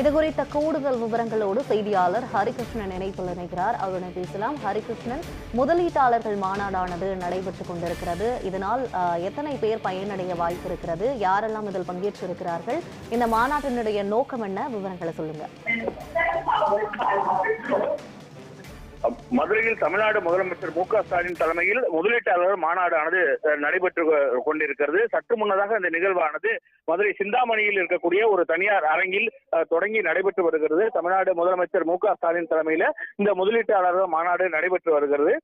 இது குறித்த கூடுதல் விவரங்களோடு செய்தியாளர் ஹரிகிருஷ்ணன் இணைப்பில் இணைகிறார். அவருடன் பேசலாம். ஹரிகிருஷ்ணன் முதலீட்டாளர்கள் மாநாடானது நடைபெற்றுக் கொண்டிருக்கிறது. இதனால் எத்தனை பேர் பயனடைய வாய்ப்பு இருக்கிறது யாரெல்லாம் இதில் பங்கேற்றிருக்கிறார்கள்? இந்த மாநாட்டினுடைய நோக்கம் என்ன? விவரங்களை சொல்லுங்க. மதுரையில் தமிழ்நாடு முதலமைச்சர் மு க ஸ்டாலின் தலைமையில் முதலீட்டாளர் மாநாடானது நடைபெற்று கொ- கொண்டிருக்கிறது. சற்று முன்னதாக இந்த நிகழ்வானது மதுரை சிந்தாமணியில் இருக்கக்கூடிய ஒரு தனியார் அரங்கில் தொடங்கி நடைபெற்று வருகிறது. தமிழ்நாடு முதலமைச்சர் மு க ஸ்டாலின் தலைமையில இந்த முதலீட்டாளர்கள் மாநாடு நடைபெற்று வருகிறது.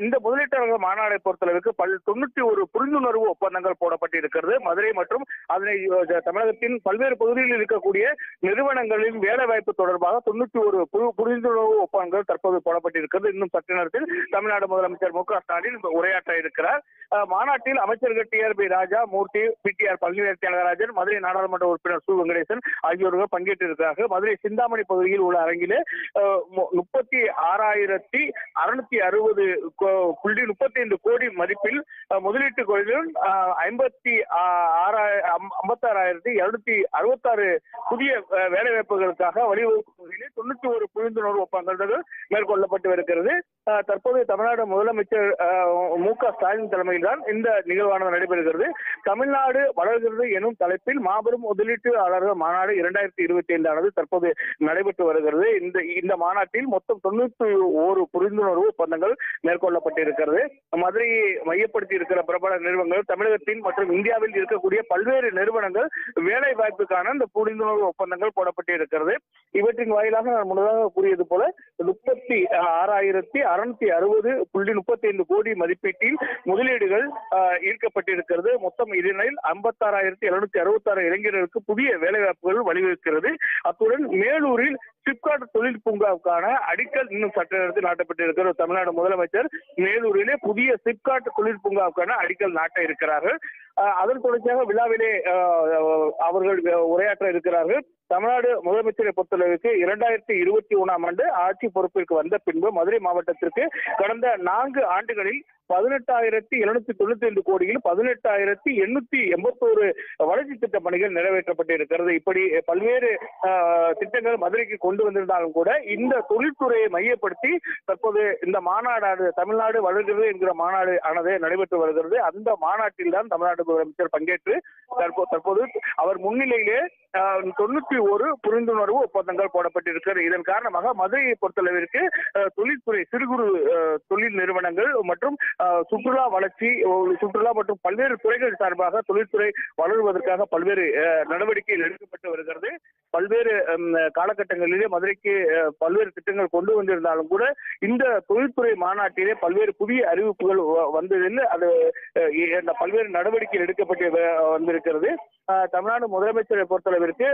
இந்த முதலீட்டாளர்கள் மாநாடை பொறுத்தளவுக்கு பல் தொண்ணூற்றி ஒரு புரிந்துணர்வு ஒப்பந்தங்கள் போடப்பட்டிருக்கிறது. மதுரை மற்றும் அதனை தமிழகத்தின் பல்வேறு பகுதிகளில் இருக்கக்கூடிய நிறுவனங்களின் வேலை வாய்ப்பு தொடர்பாக தொண்ணூற்றி ஒரு புரிந்துணர்வு ஒப்பந்தங்கள் தற்போது போடப்பட்டு போடப்பட்டிருக்கிறது இன்னும் சற்று நேரத்தில் தமிழ்நாடு முதலமைச்சர் மு க ஸ்டாலின் உரையாற்ற இருக்கிறார். மாநாட்டில் அமைச்சர்கள் T R B Raja Moorthy P T R Palanivel Thiagarajan Madurai நாடாளுமன்ற உறுப்பினர் சு. வெங்கடேசன் ஆகியோர்கள் பங்கேற்றிருக்கிறார்கள். மதுரை சிந்தாமணி பகுதியில் உள்ள அரங்கிலே முப்பத்தி ஆறாயிரத்தி அறுநூத்தி அறுபது புள்ளி முப்பத்தி ஐந்து கோடி மதிப்பில் முதலீட்டு கொள்கையில் ஐம்பத்தி ஐம்பத்தாறாயிரத்தி இருநூத்தி அறுபத்தாறு புதிய வேலைவாய்ப்புகளுக்காக வழிவகுக்கும் தொண்ணூத்தி ஒரு புரிந்துணர்வு ஒப்பந்தங்கள் மேற்கொள்ளப்பட்டு வருகிறது அஹ், தற்போது தமிழ்நாடு முதலமைச்சர் மு க ஸ்டாலின் தலைமையில் தான் இந்த நிகழ்வானது நடைபெறுகிறது. தமிழ்நாடு வளர்கிறது எனும் தலைப்பில் மாபெரும் முதலீட்டாளர்கள் மாநாடு இரண்டாயிரத்தி இருபத்தி ஐந்தானது தற்போது நடைபெற்று வருகிறது. இந்த இந்த மாநாட்டில் மொத்தம் தொண்ணூத்தி ஒரு புரிந்துணர்வு ஒப்பந்தங்கள் மேற்கொள்ளப்பட்டிருக்கிறது. மதுரையை மையப்படுத்தி இருக்கிற பிரபல நிறுவனங்கள் தமிழகத்தின் மற்றும் இந்தியாவில் இருக்கக்கூடிய பல்வேறு நிறுவனங்கள் வேலை வாய்ப்புக்கான இந்த புரிந்துணர்வு ஒப்பந்தங்கள் போடப்பட்டிருக்கிறது. இவற்றின் வாயிலாக நான் முன்னதாக கூறியது போல முப்பத்தி ஆறாயிரத்தி அறுநூத்தி அறுபது புள்ளி முப்பத்தி ஐந்து கோடி மதிப்பீட்டில் முதலீடுகள் ஈர்க்கப்பட்டிருக்கிறது. மொத்தம் இதனில் ஐம்பத்தாறாயிரத்தி எழுநூத்தி அறுபத்தாறு இளைஞர்களுக்கு புதிய வேலைவாய்ப்புகள் வழிவகுக்கிறது. அத்துடன் மேலூரில் சிப்காட் தொழில் பூங்காவுக்கான அடிக்கல் இன்னும் சட்ட நேரத்தில் நாட்டப்பட்டிருக்கிற தமிழ்நாடு முதலமைச்சர் மேலூரிலே புதிய சிப்காட் தொழில் பூங்காவுக்கான அடிக்கல் நாட்ட இருக்கிறார்கள். அதன் தொடர்ச்சியாக விழாவிலே அவர்கள் உரையாற்ற இருக்கிறார்கள். தமிழ்நாடு முதலமைச்சரை பொறுத்தளவுக்கு இரண்டாயிரத்தி இருபத்தி ஒன்றாம் ஆண்டு ஆட்சி பொறுப்பிற்கு வந்த பின்பு மதுரை மாவட்டத்திற்கு கடந்த நான்கு ஆண்டுகளில் பதினெட்டாயிரத்தி எழுநூத்தி தொண்ணூத்தி ஐந்து கோடியில் பதினெட்டாயிரத்தி எண்ணூத்தி எண்பத்தோரு வளர்ச்சி திட்ட பணிகள் நிறைவேற்றப்பட்டிருக்கிறது. இப்படி பல்வேறு திட்டங்கள் மதுரைக்கு கொண்டு வந்திருந்தாலும் கூட இந்த தொழில்துறையை மையப்படுத்தி தற்போது இந்த மாநாடு தமிழ்நாடு வளர்கிறது என்கிற மாநாடு ஆனது நடைபெற்று வருகிறது. அந்த மாநாட்டில் தான் தமிழ்நாடு முதலமைச்சர் பங்கேற்று தற்போது அவர் முன்னிலையிலே தொண்ணூத்தி ஒரு புரிந்துணர்வு ஒப்பந்தங்கள் போடப்பட்டிருக்கிறது. இதன் காரணமாக மதுரையை பொறுத்தளவிற்கு தொழில்துறை சிறு குறு தொழில் நிறுவனங்கள் மற்றும் சுற்றுலா வளர்ச்சி சுற்றுலா மற்றும் பல்வேறு துறைகள் சார்பாக தொழில்துறை வளருவதற்காக பல்வேறு நடவடிக்கைகள் எடுக்கப்பட்டு வருகிறது. பல்வேறு காலகட்டங்களிலே மதுரைக்கு பல்வேறு திட்டங்கள் கொண்டு வந்திருந்தாலும் கூட இந்த தொழில்துறை மாநாட்டிலே பல்வேறு புதிய அறிவிப்புகள் வ- வந்ததில் அது பல்வேறு நடவடிக்கைகள் எடுக்கப்பட்டு வந்திருக்கிறது. தமிழ்நாடு முதலமைச்சரை பொறுத்தளவிற்கு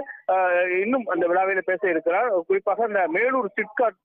இன்னும் அந்த விழாவில் பேச இருக்கிறார். குறிப்பாக இந்த மேலூர் சிட்காட்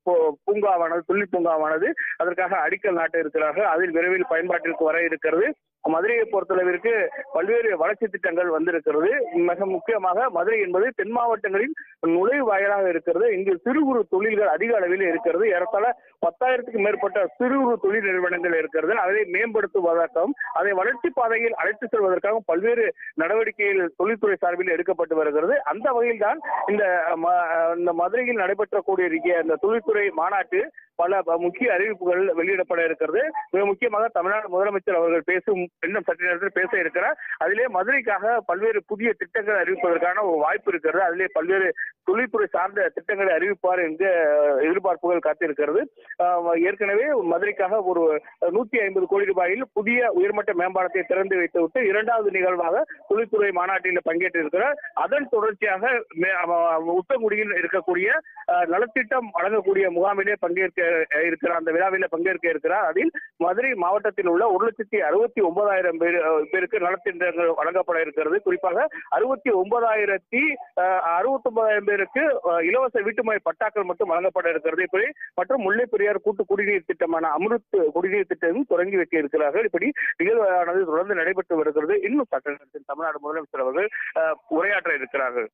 பூங்காவானது தொழில் பூங்காவானது அதற்காக அடிக்கல் நாட்ட இருக்கிறார்கள். அதில் விரைவில் பயன்பாட்டிற்கு வர இருக்கிறது. மதுரையை பொறுத்தளவிற்கு பல்வேறு வளர்ச்சி திட்டங்கள் வந்திருக்கிறது. மிக முக்கியமாக மதுரை என்பது தென் மாவட்டங்களின் நுழைவு வாயிலாக இருக்கிறது. இங்கு சிறு குறு தொழில்கள் அதிக அளவில் இருக்கிறது. ஏறத்தாழ பத்தாயிரத்துக்கு மேற்பட்ட சிறு குறு தொழில் நிறுவனங்கள் இருக்கிறது. அதை மேம்படுத்துவதற்காகவும் அதை வளர்ச்சி பாதையில் அழைத்து செல்வதற்காகவும் பல்வேறு நடவடிக்கைகள் தொழில்துறை சார்பில் எடுக்கப்பட்டு வருகிறது. அந்த வகையில் தான் இந்த ம- இந்த மதுரையில் நடைபெற்றக்கூடிய இந்த தொழில்துறை மாநாட்டு பல ப- முக்கிய அறிவிப்புகள் வெளியிடப்பட இருக்கிறது. மிக முக்கியமாக தமிழ்நாடு முதலமைச்சர் அவர்கள் பேசும் இன்னும் சற்று நேரத்தில் பேச இருக்கிறார். அதிலே மதுரைக்காக பல்வேறு புதிய திட்டங்கள் அறிவிப்பதற்கான ஒரு வாய்ப்பு இருக்கிறது. அதிலே பல்வேறு தொழில்துறை சார்ந்த திட்டங்களை அறிவிப்பார் என்ற எதிர்பார்ப்புகள் காத்திருக்கிறது. ஏற்கனவே மதுரைக்காக ஒரு நூத்தி ஐம்பது கோடி ரூபாயில் புதிய உயர்மட்ட மேம்பாலத்தை திறந்து வைத்துவிட்டு இரண்டாவது நிகழ்வாக தொழில்துறை மாநாட்டில் பங்கேற்றிருக்கிறார். அதன் தொடர்ச்சியாக உத்தங்குடியில் இருக்கக்கூடிய நலத்திட்டம் வழங்கக்கூடிய முகாமிலே பங்கேற்க இருக்கிற அந்த விழாவில் பங்கேற்க இருக்கிறார் அதில் மதுரை மாவட்டத்தில் உள்ள ஒரு லட்சத்தி அறுபத்தி ஒன்பதாயிரம் பேர் பேருக்கு நலத்திட்டங்கள் வழங்கப்பட இருக்கிறது. குறிப்பாக அறுபத்தி ஒன்பதாயிரத்தி அறுபத்தி ஒன்பதாயிரம் பேருக்கு இலவச வீட்டுமனை பட்டாக்கள் மட்டும் வழங்கப்பட இருக்கிறது. இப்படி மற்றும் முல்லை பெரியார் கூட்டு குடிநீர் திட்டமான அமிர்த் குடிநீர் திட்டம் தொடங்கி வைக்க இருக்கிறார்கள். இப்படி நிகழ்வானது தொடர்ந்து நடைபெற்று வருகிறது. இன்னும் சட்ட நேரத்தில் தமிழ்நாடு முதலமைச்சர் அவர்கள் உரையாற்ற இருக்கிறார்கள்.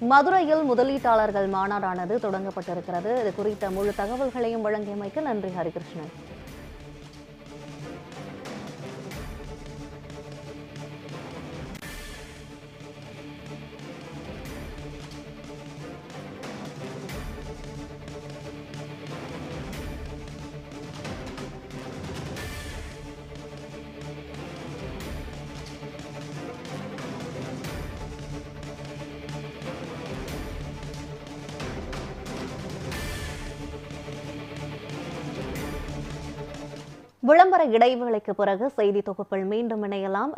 மதுரையில் முதலீட்டாளர்கள் மாநாடானது தொடங்கப்பட்டிருக்கிறது. இது குறித்த முழு தகவல்களையும் வழங்கியமைக்கு நன்றி ஹரிகிருஷ்ணன். விளம்பர இடைவேளைக்கு பிறகு செய்தி தொகுப்பில் மீண்டும் இணையலாம்.